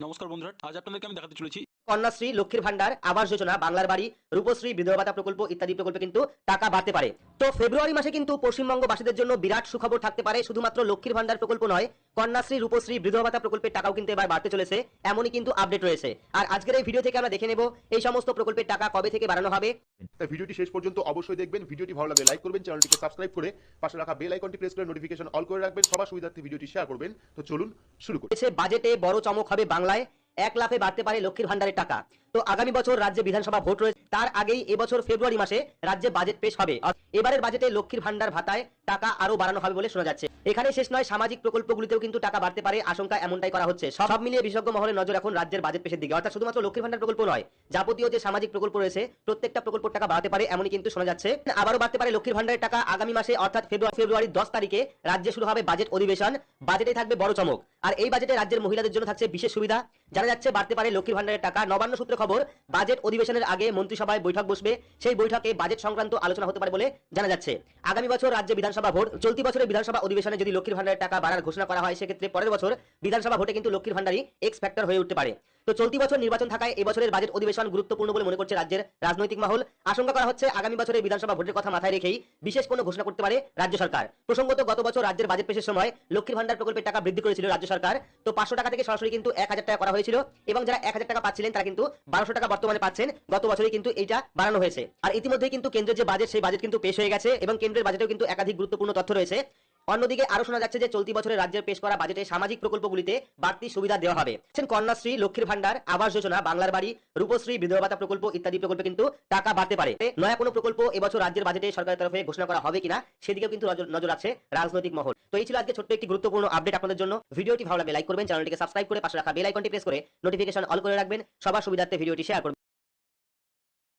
নমস্কার বন্ধুরা আজ আপনাদেরকে আমি দেখাতে চলেছি কন্যাশ্রী লক্ষ্মীর ভান্ডার আবাস যোজনা বাংলার বাড়ি রূপশ্রী বিধবা ভাতা প্রকল্প ইত্যাদি প্রকল্পে কিন্তু টাকা বাড়তে পারে। তো ফেব্রুয়ারি মাসে কিন্তু পশ্চিমবঙ্গবাসীদের জন্য বিরাট সুখবর থাকতে পারে শুধুমাত্র লক্ষ্মীর ভান্ডার প্রকল্প নয় কন্যাশ্রী রূপশ্রী বিধবা ভাতা প্রকল্পের টাকাও কিন্তু এবার বাড়তে চলেছে এমনই কিন্তু আপডেট রয়েছে। আর আজকের এই ভিডিও থেকে আমরা দেখে নেব এই সমস্ত প্রকল্পের টাকা কবে থেকে বাড়ানো হবে। তাই ভিডিওটি শেষ পর্যন্ত অবশ্যই দেখবেন ভিডিওটি ভালো লাগলে লাইক করবেন চ্যানেলটিকে সাবস্ক্রাইব করে পাশে রাখা বেল আইকনটি প্রেস করে নোটিফিকেশন অল করে রাখবেন সবার সুবিধার্থে ভিডিওটি শেয়ার করবেন। তো চলুন শুরু করি। বাজেটে বড় চমক হবে বাংলায় এক লাখে বাড়তে পারে লক্ষ্মীর ভান্ডারের টাকা। তো আগামী বছর রাজ্যে বিধানসভা ভোট রয়েছে, তার আগেই এবছর ফেব্রুয়ারি মাসে রাজ্যে বাজেট পেশ হবে। এবারের বাজেটে লক্ষ্মীর ভান্ডার ভাতায় টাকা আরও বাড়ানো হবে বলে শোনা যাচ্ছে। এখানে শেষ নয়, সামাজিক প্রকল্পগুলিতেও কিন্তু টাকা বাড়তে পারে, আশঙ্কা এমনটাই করা হচ্ছে। সব মিলিয়ে বিশেষজ্ঞ মহলে নজর এখন রাজ্যের বাজেট পেশের দিকে। অর্থাৎ শুধুমাত্র লক্ষ্মীর ভান্ডার প্রকল্প নয়, যাবতীয় যে সামাজিক প্রকল্প রয়েছে, প্রত্যেকটা প্রকল্পের টাকা বাড়তে পারে, এমনই কিন্তু শোনা যাচ্ছে। আবারও বাড়তে পারে লক্ষ্মীর ভান্ডারের টাকা আগামী মাসে, অর্থাৎ ফেব্রুয়ারি, ফেব্রুয়ারির দশ তারিখে রাজ্যে শুরু হবে বাজেট অধিবেশন। বাজেটে থাকবে বড় চমক। আর এই বাজেটে রাজ্যের মহিলাদের জন্য থাকছে বিশেষ সুবিধা। জানা যাচ্ছে বাড়তে পারে লক্ষ্মীর ভান্ডারের টাকা। নবান্ন সূত্রে খবর বাজেট অধিবেশনের আগে মন্ত্রিসভায় বৈঠক বসবে। সেই বৈঠকে বাজেট সংক্রান্ত আলোচনা হতে পারে বলে জানা যাচ্ছে। আগামী বছর রাজ্যে বিধানসভা ভোট চলতি বছরের বিধানসভা অধিবেশনে যদি লক্ষ্মীর ভান্ডারের টাকা বাড়ার ঘোষণা করা হয়, সেক্ষেত্রে পরের বছর বিধানসভা ভোটে কিন্তু লক্ষ্মীর ভান্ডারই এক্স ফ্যাক্টর হয়ে উঠতে পারে। তো চলতি বছর নির্বাচন থাকায় এবছরের বাজেট অধিবেশন গুরুত্বপূর্ণ বলে মনে করছে রাজ্যের রাজনৈতিক মহল। আশঙ্কা করা হচ্ছে আগামী বছরের বিধানসভা ভোটের কথা মাথায় রেখেই বিশেষ কোনো ঘোষণা করতে পারে রাজ্য সরকার। প্রসঙ্গত গত বছর রাজ্যের বাজেট পেশের সময় লক্ষ্মীর ভান্ডার প্রকল্পের টাকা বৃদ্ধি করেছিল রাজ্য সরকার। তো পাঁচশো টাকা থেকে সরাসরি কিন্তু এক হাজার টাকা করা হয়েছিল এবং যারা এক হাজার টাকা পাচ্ছিলেন তারা কিন্তু বারোশো টাকা বর্তমানে পাচ্ছেন। গত বছরই কিন্তু এইটা বাড়ানো হয়েছে। আর ইতিমধ্যেই কিন্তু কেন্দ্রের যে বাজেট সেই বাজেট কিন্তু পেশ হয়ে গেছে এবং কেন্দ্রের বাজেটেও কিন্তু একাধিক গুরুত্বপূর্ণ তথ্য রয়েছে। অন্যদিকে আরও শোনা যাচ্ছে যে চলতি বছরে রাজ্যের পেশ করা বাজেটে সামাজিক প্রকল্পগুলিতে বাড়তি সুবিধা দেওয়া হবে। কন্যাশ্রী, লক্ষ্মীর ভান্ডার আবাস যোজনা, বাংলার বাড়ি, রূপশ্রী, বিধবা ভাতা প্রকল্প ইত্যাদি প্রকল্পে কিন্তু টাকা বাড়তে পারে। নয়া কোনো প্রকল্প এবছর রাজ্যের বাজেটে সরকারের তরফে ঘোষণা করা হবে কিনা সেদিকেও কিন্তু নজর- রাখছে রাজনৈতিক মহল। তো এই ছিল আজকে ছোট্ট একটি গুরুত্বপূর্ণ আপডেট আপনাদের জন্য। ভিডিওটি ভালো লাগলে লাইক করবেন, চ্যানেলটিকে সাবস্ক্রাইব করে পাশে রাখা বেল আইকনটি প্রেস করে নোটিফিকেশন অল করে রাখবেন। সবার সুবিধার্থে ভিডিওটি শেয়ার করবেন।